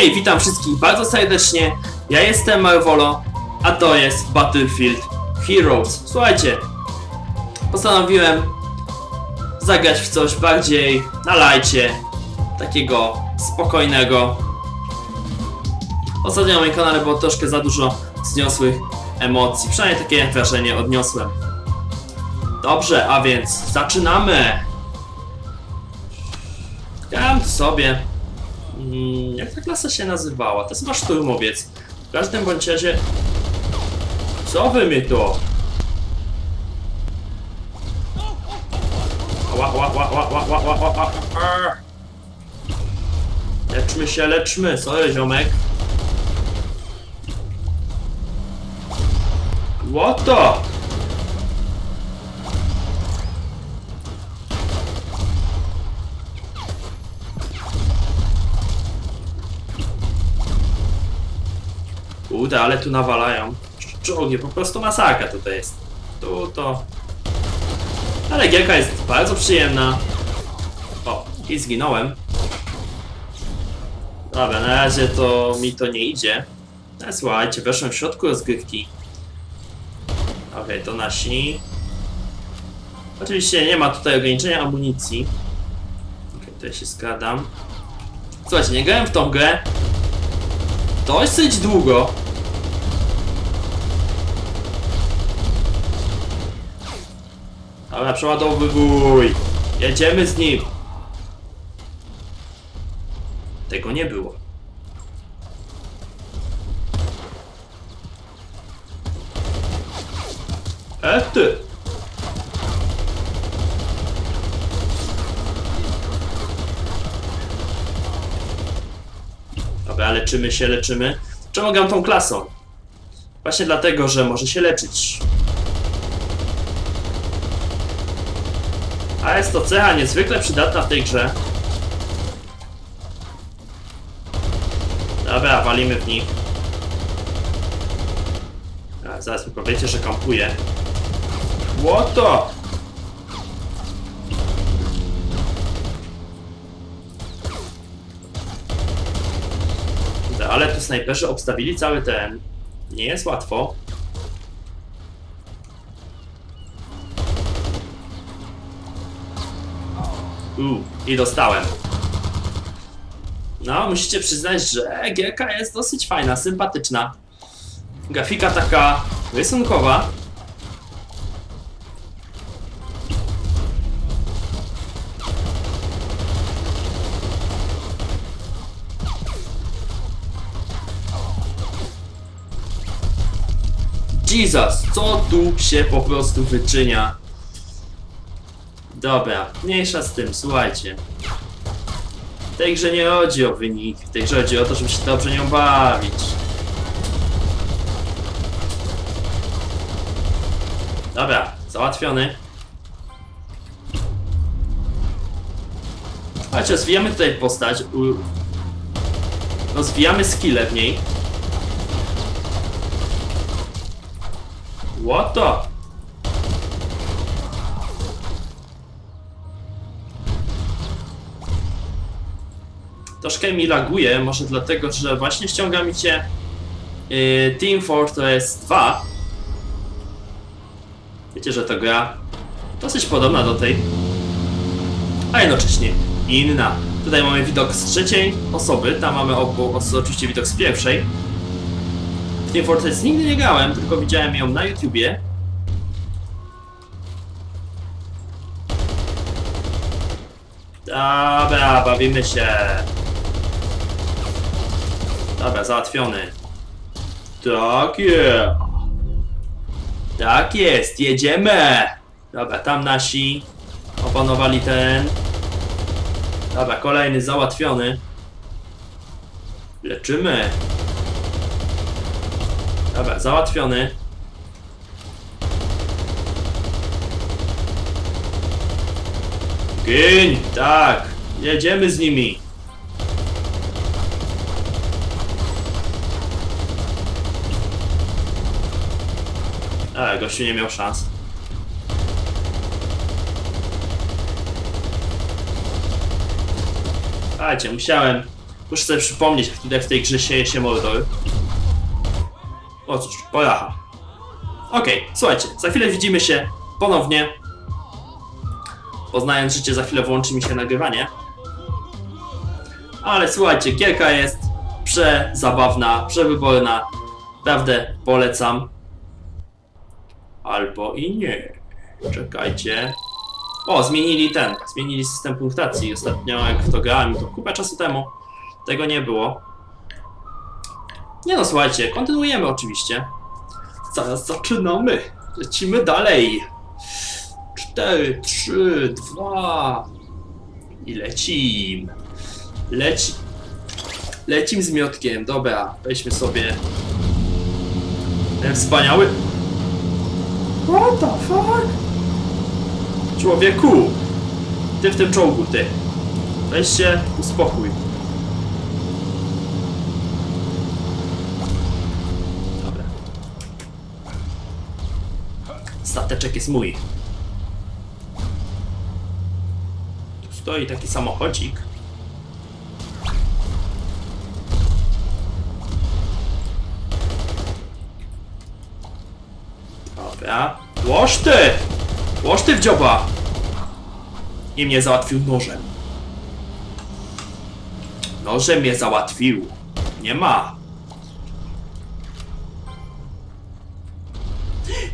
Hej, witam wszystkich bardzo serdecznie. Ja jestem Marvolo, a to jest Battlefield Heroes. Słuchajcie, postanowiłem zagrać w coś bardziej na lajcie, takiego spokojnego. Ostatnio na moim kanale było troszkę za dużo zniosłych emocji, przynajmniej takie wrażenie odniosłem. Dobrze, a więc zaczynamy! Grałem tu sobie. Mm, jak ta klasa się nazywała? To jest chyba szturmowiec. W każdym bądź razie... Co wy mi to? Leczmy się, leczmy. Sorry, ziomek. What Kurde, ale tu nawalają. Czołgi, po prostu masakra tutaj jest. Tu to... Ale gierka jest bardzo przyjemna. O, i zginąłem. Dobra, na razie to mi to nie idzie. No, słuchajcie, weszłem w środku rozgrywki. Okej, to nasi. Oczywiście nie ma tutaj ograniczenia amunicji. Okej, tutaj się skradam. Słuchajcie, nie grałem w tą grę dosyć długo. Dobra, przeładowywuj. Jedziemy z nim. Tego nie było. E ty! Dobra, leczymy się, leczymy. Czemu gram tą klasą? Właśnie dlatego, że może się leczyć. A jest to cecha niezwykle przydatna w tej grze. Dobra, walimy w nich. A, zaraz mi powiecie, że the? Kurde, Ale tu snajperzy obstawili cały ten. Nie jest łatwo. Uuu, i dostałem. No, musicie przyznać, że gierka jest dosyć fajna, sympatyczna. Grafika taka rysunkowa. Jesus, co tu się po prostu wyczynia? Dobra, mniejsza z tym, słuchajcie. W tej grze nie chodzi o wynik, w tej grze chodzi o to, żeby się dobrze nią bawić. Dobra, załatwiony. Słuchajcie, rozwijamy tutaj postać. Rozwijamy skille w niej. What Troszkę mi laguje, może dlatego, że właśnie ściąga mi cię yy, Team Fortress 2. Wiecie, że to gra dosyć podobna do tej, a jednocześnie inna. Tutaj mamy widok z trzeciej osoby, tam mamy obu, oczywiście widok z pierwszej. W Team Fortress nigdy nie grałem, tylko widziałem ją na YouTubie. Dobra, bawimy się. Dobra, załatwiony. Tak jest. Tak jest, jedziemy. Dobra, tam nasi opanowali ten. Dobra, kolejny załatwiony. Leczymy. Dobra, załatwiony. Gin, tak. Jedziemy z nimi. Gościu nie miał szans. Słuchajcie, musiałem Muszę sobie przypomnieć, jak w tej grze sieje się Mordor. O cóż, poracha. Okej, słuchajcie, za chwilę widzimy się ponownie. Poznając życie, za chwilę włączy mi się nagrywanie. Ale słuchajcie, gierka jest przezabawna, przewyborna. Naprawdę polecam. Albo i nie. Czekajcie. O, zmienili ten, zmienili system punktacji. Ostatnio jak w to grałem, to kupę czasu temu, tego nie było. Nie no, słuchajcie, kontynuujemy oczywiście. Zaraz zaczynamy. Lecimy dalej. 4, 3, 2 i lecim. Leci. Lecim z miotkiem, dobra. Weźmy sobie ten wspaniały. What the fuck? Człowieku! Ty w tym czołgu, ty. Weź się uspokój. Dobra. Stateczek jest mój. Tu stoi taki samochodzik. Dobra. Łoż ty! Łoż ty w dzioba! I mnie załatwił nożem. Nożem mnie załatwił. Nie ma.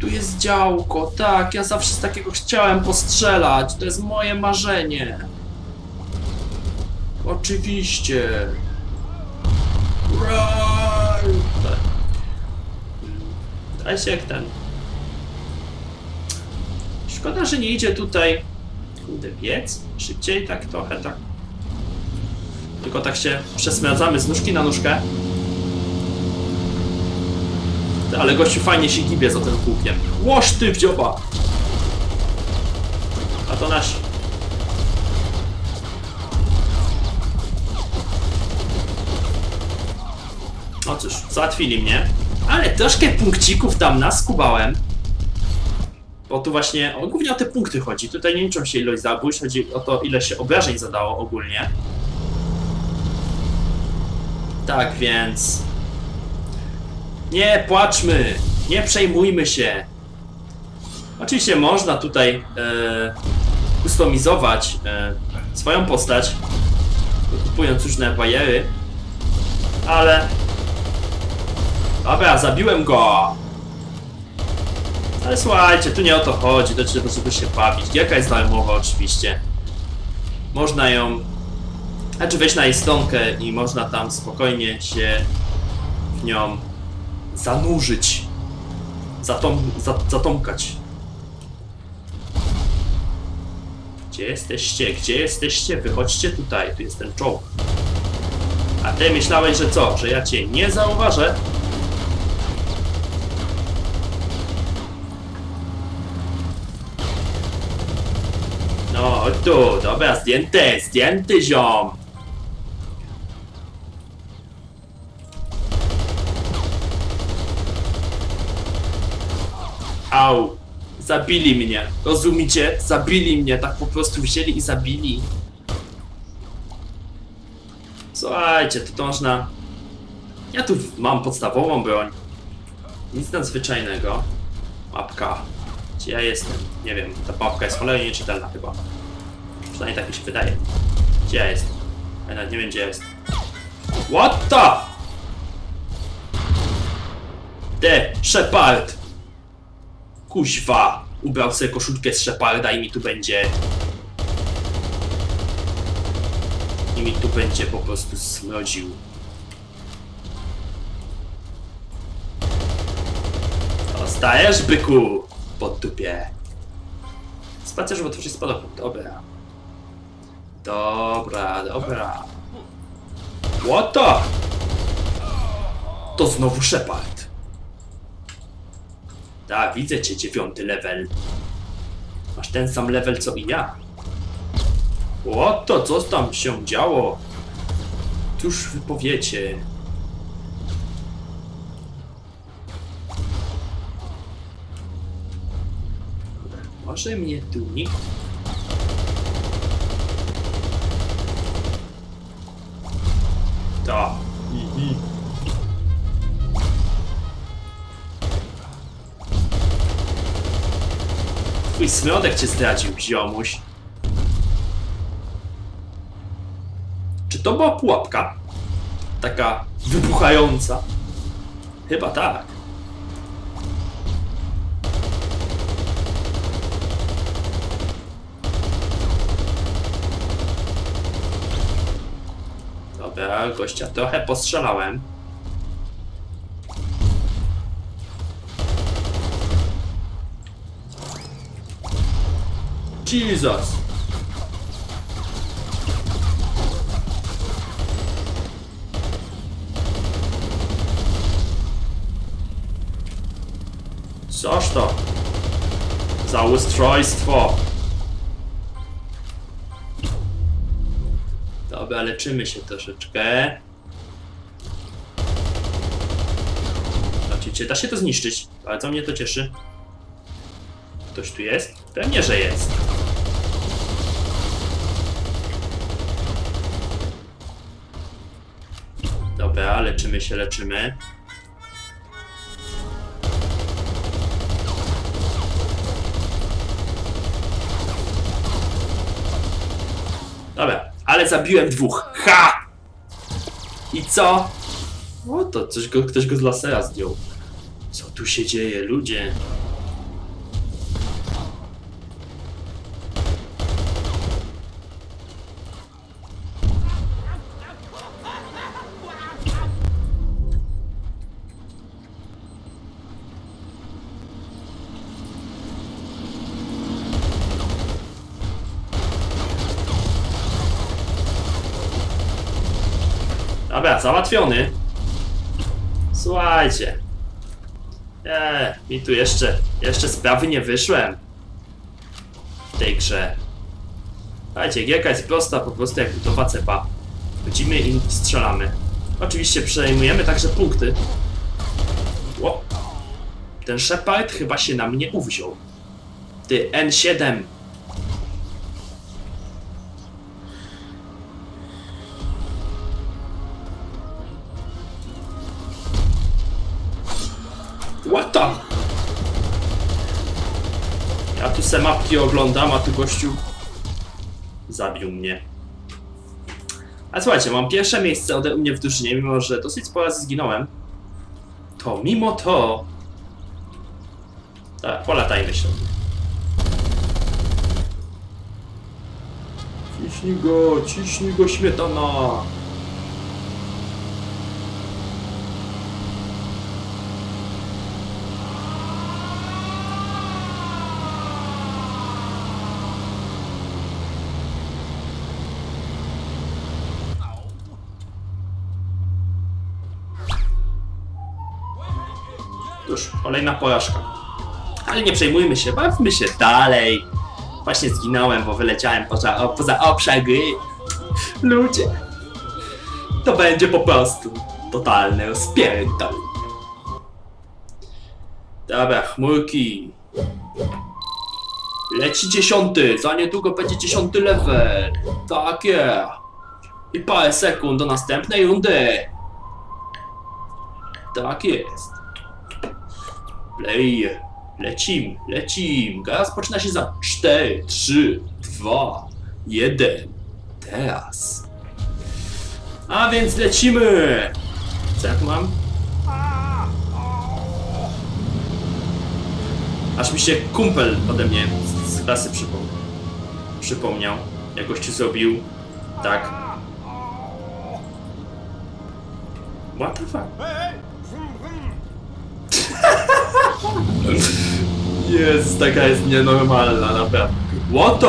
Tu jest działko, tak, ja zawsze z takiego chciałem postrzelać. To jest moje marzenie. Oczywiście. Run! Daj się jak ten. Szkoda, że nie idzie tutaj. Kurde, biec? Szybciej, tak trochę, tak. Tylko tak się przesmradzamy z nóżki na nóżkę. Ale gościu fajnie się gibie za tym kółkiem. Łoż ty w dzioba! A to nasi. No cóż, załatwili mnie. Ale troszkę punkcików tam naskubałem. Bo tu właśnie o, głównie o te punkty chodzi. Tutaj nie liczą się ilość zabójstw, chodzi o to, ile się obrażeń zadało ogólnie. Tak więc. Nie płaczmy! Nie przejmujmy się! Oczywiście można tutaj e, kustomizować e, swoją postać, kupując różne bariery, ale. Dobra, zabiłem go! Ale słuchajcie, tu nie o to chodzi, to trzeba żeby się bawić. Gierka jest darmowa oczywiście. Można ją... Znaczy wejść na jej stronkę i można tam spokojnie się w nią zanurzyć. Zatom, za, zatomkać. Gdzie jesteście? Gdzie jesteście? Wychodźcie tutaj, tu jest ten czołg. A ty myślałeś, że co? Że ja cię nie zauważę? Chodź tu, dobra, zdjęty, zdjęty ziom. Au, zabili mnie, rozumiecie? Zabili mnie, tak po prostu wzięli i zabili. Słuchajcie, tu to można... Ja tu mam podstawową broń. Nic nadzwyczajnego. Mapka. Gdzie ja jestem? Nie wiem, ta mapka jest cholernie nieczytelna chyba. Przynajmniej tak mi się wydaje. Gdzie ja jestem? Ja nawet nie wiem gdzie ja jestem. What the? Ty, Shepard! Kuźwa! Ubrał sobie koszulkę z Sheparda i mi tu będzie... I mi tu będzie po prostu smrodził. Dostajesz, byku! pod dupie. Spacer, żeby otworzyć spadochron. Dobra. Dobra, dobra. What the? To znowu Shepard. Tak, widzę cię, dziewiąty level. Masz ten sam level co i ja. What to, co tam się działo? Cóż wy powiecie? Może mnie tu nikt... smrodek cię zdradził, ziomuś. Czy to była pułapka? Taka wybuchająca? Chyba tak. Dobra, gościa trochę postrzelałem. Jesus! Coż to? Za ustrojstwo! Dobra, leczymy się troszeczkę. Oczywiście da się to zniszczyć. Bardzo mnie to cieszy. Ktoś tu jest? Pewnie, że jest. Dobra, leczymy się, leczymy. Dobra, ale zabiłem dwóch. Ha! I co? O, to coś go, ktoś go z lasera zdjął. Co tu się dzieje, ludzie? Dobra, załatwiony. Słuchajcie. Eee, mi tu jeszcze, jeszcze sprawy nie wyszłem. W tej grze. Słuchajcie, gierka jest prosta, po prostu jak budowa cepa. Chodzimy i strzelamy. Oczywiście przejmujemy także punkty. Ło. Ten Shepard chyba się na mnie uwziął. Ty, N7. The? Ja tu se mapki oglądam, a tu gościu zabił mnie. A słuchajcie, mam pierwsze miejsce ode mnie w drużynie, mimo że dosyć sporo razy zginąłem. To mimo to... Tak, polatajmy się. Ciśnij go, ciśnij go śmietana. Cóż, kolejna porażka. Ale nie przejmujmy się, bawmy się dalej. Właśnie zginąłem, bo wyleciałem poza, o, poza obszar gry. Ludzie. To będzie po prostu totalny rozpierdol. Dobra, chmurki. Leci dziesiąty, za niedługo będzie dziesiąty level. Takie. I parę sekund do następnej rundy. Tak jest. Play. Lecim, lecim. Gra rozpoczyna się za 4, 3, 2, 1. Teraz. A więc lecimy. Co ja tu mam? Aż mi się kumpel ode mnie z, z klasy przypomniał. Przypomniał, jak gościu zrobił. Tak. What the fuck? Jest, taka jest nienormalna, naprawdę. What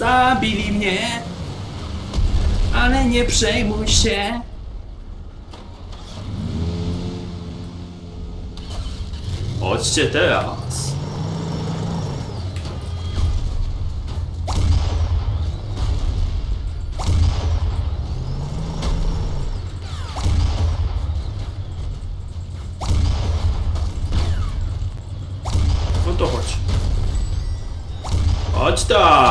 Zabili mnie, ale nie przejmuj się. Chodźcie teraz. No to chodź. Chodź tam.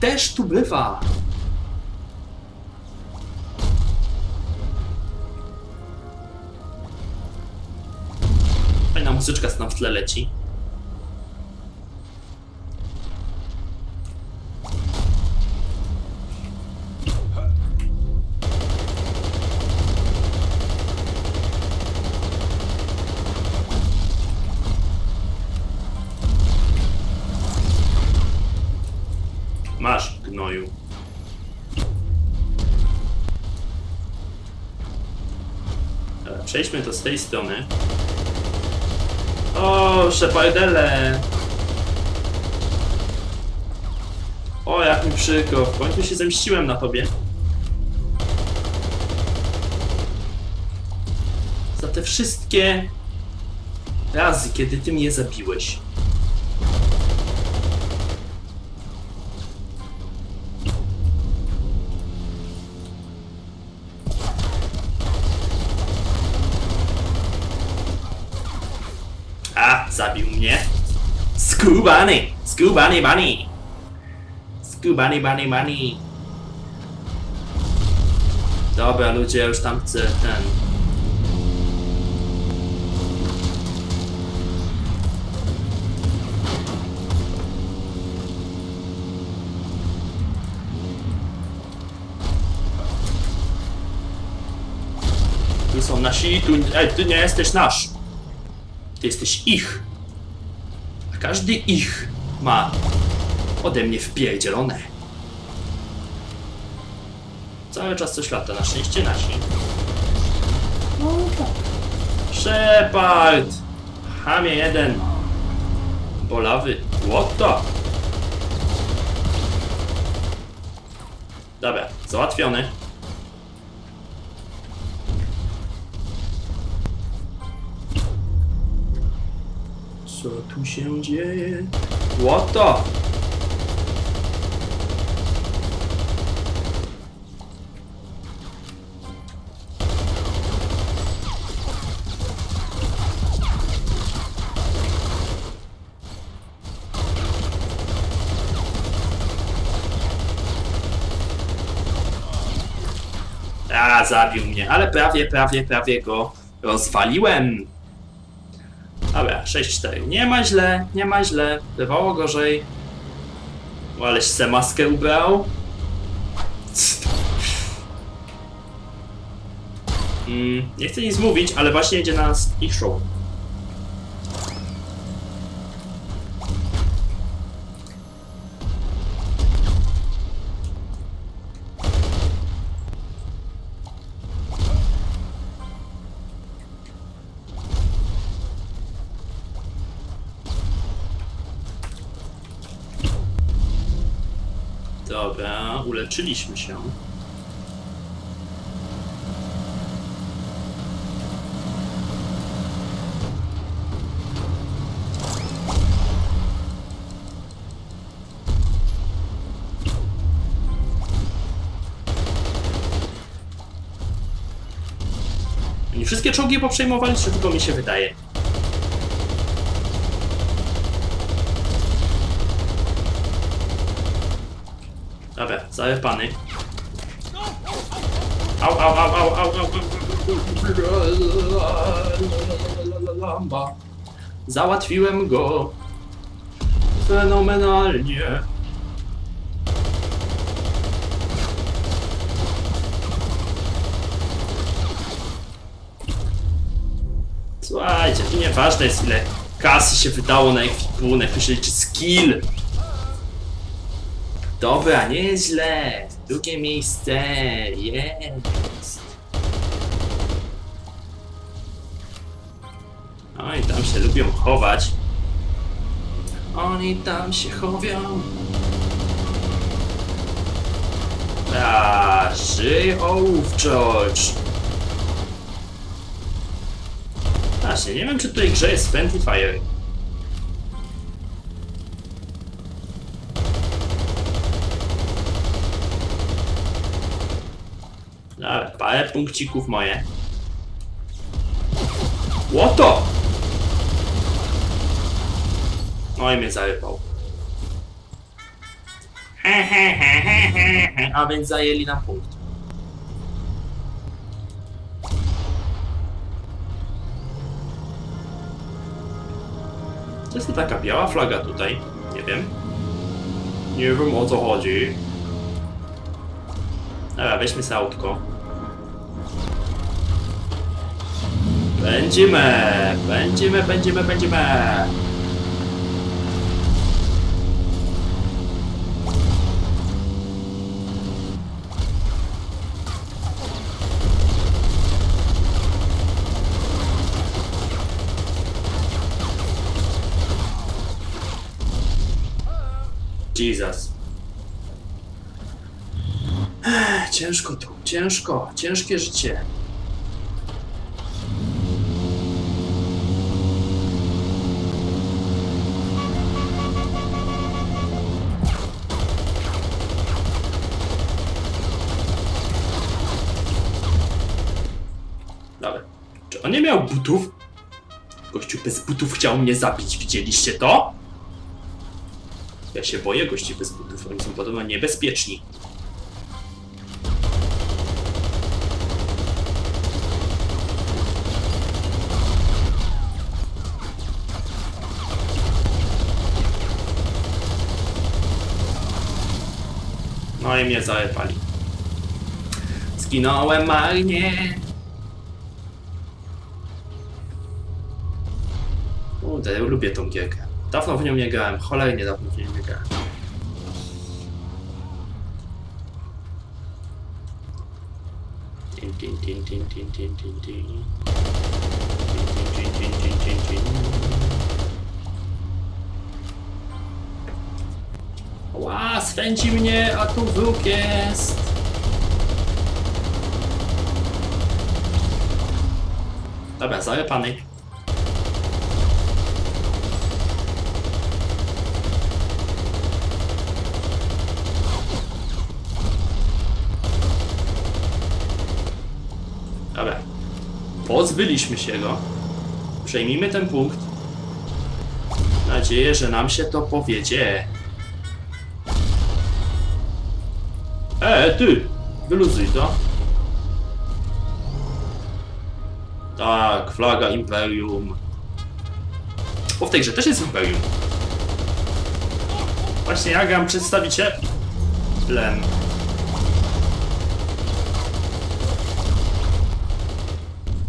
Też tu bywa. Fajna muzyczka nam w tle leci. Przejdźmy to z tej strony. O, Shepardele! O, jak mi przykro. W końcu się zemściłem na tobie. Za te wszystkie razy, kiedy ty mnie zabiłeś. Skubany! Skubany bunny! Skubany bunny bunny! Dobra ludzie, już tam chcę ten... Tu są nasi, tu... Ej, ty nie jesteś nasz! Ty jesteś ich. Każdy ich ma ode mnie wpierdzielone. Cały czas coś lata, na szczęście nasi. No tak. Shepard! Hamie jeden. Bolawy. The? Dobra, załatwiony. Tu się dzieje? What the? A, zabił mnie, ale prawie, prawie, prawie go rozwaliłem. Dobra, 6-4. Nie ma źle, nie ma źle. Bywało gorzej. O, aleś se maskę ubrał. Mm, nie chcę nic mówić, ale właśnie idzie na nas ich show. Dobra, uleczyliśmy się. Oni wszystkie czołgi poprzejmowali, czy tylko mi się wydaje? Dobra, zajebany. Au, au, au, au, au, au. Lamba. Załatwiłem go. Fenomenalnie. Słuchajcie, tu nieważne jest ile kasy się wydało na ekwipunek, tu się liczy skill. Dobra, nieźle. Drugie miejsce jest. Oni tam się lubią chować. Oni tam się chowią. A, żyj ołów, George. Właśnie, nie wiem czy tej grze jest Friendly Fire. Dobra, parę punkcików moje. Łoto! No i mnie zarypał. A więc zajęli nam punkt. Jest to taka biała flaga tutaj. Nie wiem. Nie wiem o co chodzi. Dobra, weźmy sobie autko. Będziemy, będziemy, będziemy, będziemy. Jesus. Ciężko tu, ciężko, ciężkie życie. On nie miał butów? Gościu bez butów chciał mnie zabić, widzieliście to? Ja się boję gości bez butów, oni są podobno niebezpieczni. No i mnie zajebali. Zginąłem marnie. Kurde, lubię tą gierkę. Dawno w nią nie grałem, cholernie dawno w nią nie grałem. Ła, mnie, a tu wróg jest. Dobra, zarypany. Dobra. Pozbyliśmy się go. Przejmijmy ten punkt. Nadzieję, że nam się to powiedzie. E, ty! Wyluzuj to. Tak, flaga Imperium. Bo w tej grze też jest Imperium. Właśnie ja gram przedstawicielem.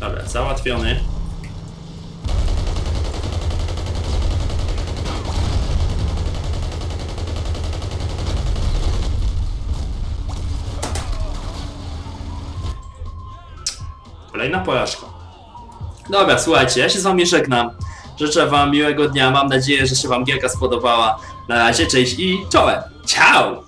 Dobra, załatwiony. Kolejna porażka. Dobra, słuchajcie, ja się z wami żegnam. Życzę wam miłego dnia, mam nadzieję, że się wam gierka spodobała. Na razie, cześć i czołem. Ciao!